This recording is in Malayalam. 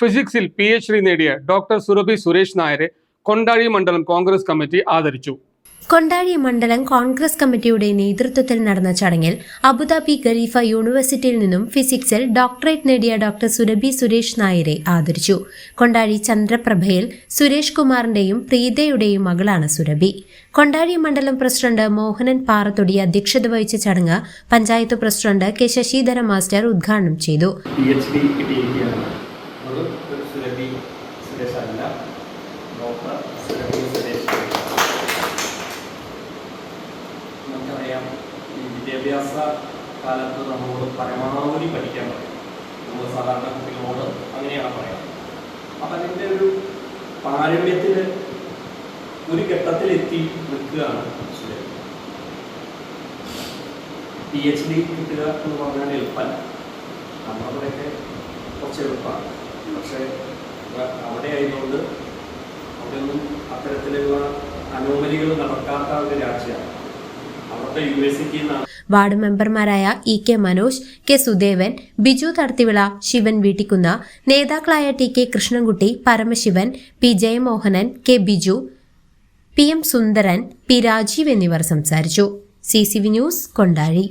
ഫിസിക്സിൽ പി എച്ച് ഡി നേടിയ ഡോക്ടർ സുരഭി സുരേഷ് നായരെ കൊണ്ടാഴി മണ്ഡലം കോൺഗ്രസ് കമ്മിറ്റി ആദരിച്ചു. കൊണ്ടാഴി മണ്ഡലം കോൺഗ്രസ് കമ്മിറ്റിയുടെ നേതൃത്വത്തിൽ നടന്ന ചടങ്ങിൽ അബുദാബി ഖലീഫ യൂണിവേഴ്സിറ്റിയിൽ നിന്നും ഫിസിക്സിൽ ഡോക്ടറേറ്റ് നേടിയ ഡോക്ടർ സുരഭി സുരേഷ് നായരെ ആദരിച്ചു. കൊണ്ടാഴി ചന്ദ്രപ്രഭയിൽ സുരേഷ് കുമാറിന്റെയും പ്രീതയുടെയും മകളാണ് സുരഭി. കൊണ്ടാഴി മണ്ഡലം പ്രസിഡന്റ് മോഹനൻ പാറത്തൊടി അധ്യക്ഷത വഹിച്ച ചടങ്ങ് panchayat president K Sasidhara master ഉദ്ഘാടനം ചെയ്തു. അത് ഒരു സുരഭി സുരേഷ് ഡോക്ടർ സുരഭി സുരേഷ്. നമുക്കറിയാം ഈ വിദ്യാഭ്യാസ കാലത്ത് നമ്മളോട് പരമാവധി പഠിക്കാൻ പറയും. നമ്മൾ സാധാരണ കുട്ടികളോട് അങ്ങനെയാണ് പറയാം അപ്പം അതിന്റെ ഒരു പാരമ്യത്തിൽ ഒരു ഘട്ടത്തിലെത്തി നിൽക്കുകയാണ് പി എച്ച് ഡി കിട്ടുക എന്ന് പറഞ്ഞാൽ എളുപ്പമല്ല. നമ്മളവിടെയൊക്കെ കുറച്ച് എളുപ്പമാണ്. പക്ഷേ അവിടെ ആയതുകൊണ്ട് അവിടെയൊന്നും അത്തരത്തിലുള്ള അനോമലികൾ നടക്കാത്ത ഒരു രാജ്യമാണ്. വാർഡ് മെമ്പർമാരായ E K Manoj K Sudevan Biju Thadathivila Sivan Veettikkunnu നേതാക്കളായ T K Krishnankutty Paramasivan P Jayamohanan K Biju P M Sundaran P Rajeev എന്നിവർ സംസാരിച്ചു. C C V news Kondazhi.